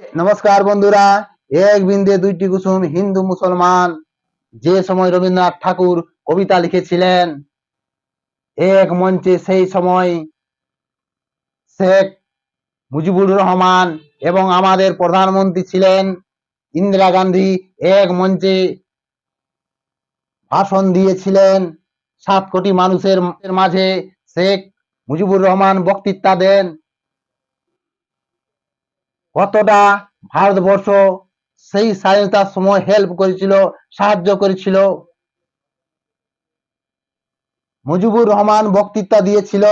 নমস্কার বন্ধুরা, এক বিন্দে দুইটি কুসুম হিন্দু মুসলমান। যে সময় রবীন্দ্রনাথ ঠাকুর কবিতা লিখেছিলেন, এক মঞ্চে সেই সময় শেখ মুজিবুর রহমান এবং আমাদের প্রধানমন্ত্রী ছিলেন ইন্দিরা গান্ধী এক মঞ্চে ভাষণ দিয়েছিলেন। সাত কোটি মানুষের মাঝে শেখ মুজিবুর রহমান বক্তৃতা দেন। কতটা ভারতবর্ষ সেই স্বাধীনতার সময় হেল্প করেছিল, সাহায্য করেছিল? মুজিবুর রহমান বক্তৃতা দিয়েছিল।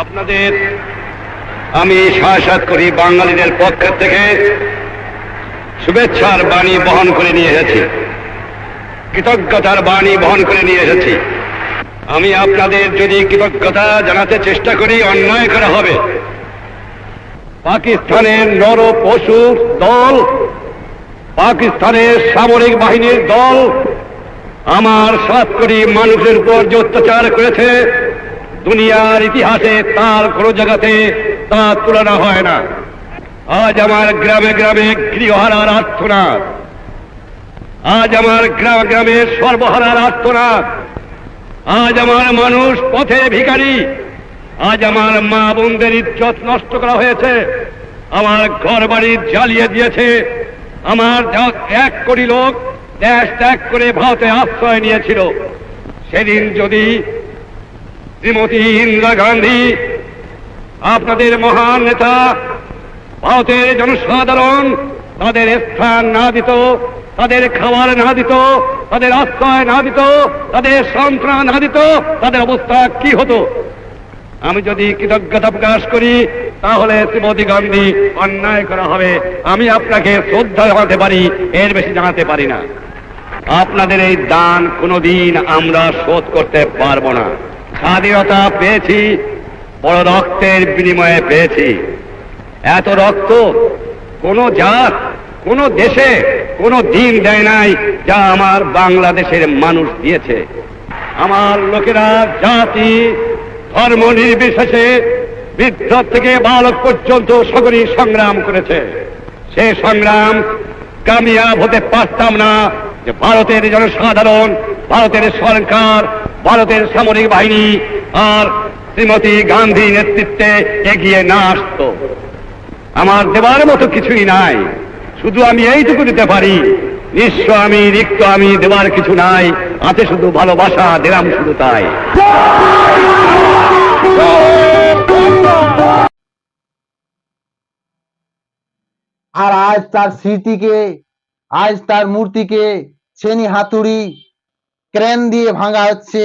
আপনাদের আমি সাক্ষাৎ করি বাঙালিদের পক্ষ থেকে শুভেচ্ছার বাণী বহন করে নিয়ে এসেছি। কৃতজ্ঞতার বাণী বহন করে নিয়ে এসেছি। আমি আপনাদের যদি কৃতজ্ঞতা জানাতে চেষ্টা করি, অন্যায় করা হবে। পাকিস্তানের নর পশু দল, পাকিস্তানের সামরিক বাহিনীর দল, আমার সাত কোটি মানুষের উপর যে অত্যাচার করেছে, দুনিয়ার ইতিহাসে তার কোনো জায়গাতে তা তুলনা হয় না। আজ আমার গ্রামে গ্রামে গৃহহারার আর্থনাদ আজ আমার গ্রাম গ্রামে সর্বহারার আর্থনাদ আজ আমার মানুষ পথে ভিখারি। আজ আমার মা বোনদের ইজ্জত নষ্ট করা হয়েছে। আমার ঘর বাড়ি জ্বালিয়ে দিয়েছে। আমার এক কোটি লোক দেশ ত্যাগ করে ভারতে আশ্রয় নিয়েছিল। সেদিন যদি শ্রীমতী ইন্দিরা গান্ধী, আপনাদের মহান নেতা, ভারতের জনসাধারণ তাদের স্থান না দিত তাদের খাবার না দিত তাদের আশ্রয় না দিত তাদের সন্ত্রাণ না দিত তাদের অবস্থা কি হতো? আমি যদি কৃতজ্ঞতা প্রকাশ করি, তাহলে শ্রীমতী গান্ধী অন্যায় করা হবে। আমি আপনাকে শ্রদ্ধা জানাতে পারি, এর বেশি জানাতে পারি না। আপনাদের এই দান কোনোদিন আমরা শোধ করতে পারব না। স্বাধীনতা পেয়েছি, বড় রক্তের বিনিময়ে পেয়েছি। এত রক্ত কোন জাত কোন দেশে কোন দিন দেয় নাই যা আমার বাংলাদেশের মানুষ দিয়েছে। আমার লোকেরা জাতি, ধর্ম নির্বিশেষে বৃদ্ধ থেকে বালক পর্যন্ত সকলেই সংগ্রাম করেছে। সে সংগ্রাম কামিয়াব হতে পারতাম না যে ভারতের জনসাধারণ, ভারতের সরকার, ভারতের সামরিক বাহিনী আর শ্রীমতী গান্ধী নেতৃত্বে এগিয়ে না আসতো। আমার দেবার মতো কিছুই নাই। শুধু আমি এইটুকু দিতে পারি। নিঃস্ব আমি রিক্ত, আমি দেওয়ার কিছু নাই। আছে শুধু ভালোবাসা, দিলাম শুধু তাই। আর আজ তার স্মৃতিকে, আজ তার মূর্তিকে ছেনি হাতুড়ি, ক্রেন দিয়ে ভাঙা হচ্ছে।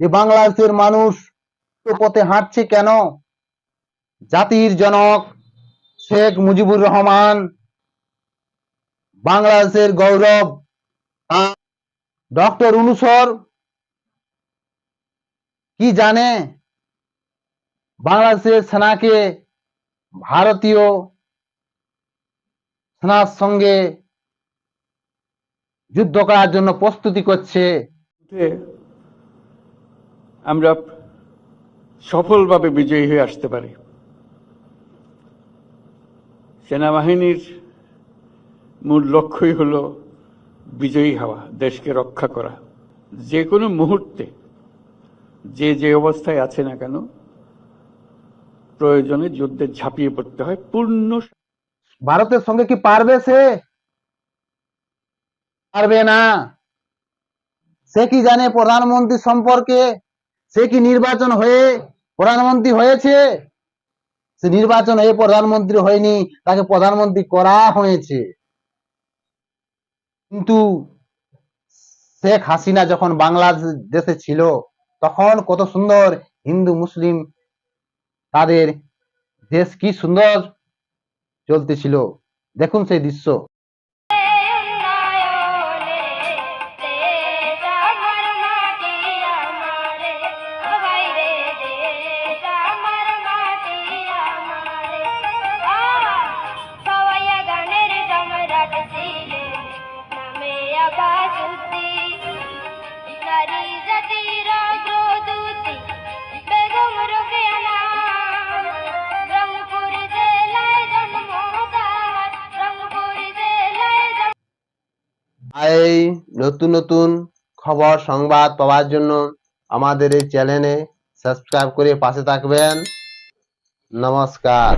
যে বাংলাদেশের মানুষ পথে হাঁটছে কেন? জাতির জনক শেখ মুজিবুর রহমান বাংলাদেশের গৌরব ডক্টর অনুসর কি জানে? বাংলাদেশের সেনাকে ভারতীয় সেনার সঙ্গে যুদ্ধ করার জন্য প্রস্তুতি করছে। আমরা সফলভাবে বিজয়ী হয়ে আসতে পারি। সেনাবাহিনীর মূল লক্ষ্যই হল বিজয়ী হওয়া, দেশকে রক্ষা করা। যে কোনো মুহূর্তে যে যে অবস্থায় আছে না কেন প্রয়োজনে যুদ্ধে ঝাঁপিয়ে পড়তে হয় পূর্ণ ভারতের সঙ্গে কি পারবে সে? পারবে না। সে কি জানে প্রধানমন্ত্রী সম্পর্কে? সে কি নির্বাচন হয়ে প্রধানমন্ত্রী হয়েছে? সে নির্বাচন হয়ে প্রধানমন্ত্রী হয়নি, তাকে প্রধানমন্ত্রী করা হয়েছে। কিন্তু শেখ হাসিনা যখন বাংলাদেশে ছিল, তখন কত সুন্দর হিন্দু, মুসলিম তাদের দেশ কি সুন্দর চলতেছিল। দেখুন সেই দৃশ্য। এই নতুন নতুন খবর, সংবাদ পাওয়ার জন্য আমাদের এই চ্যানেলে সাবস্ক্রাইব করে পাশে থাকবেন। নমস্কার।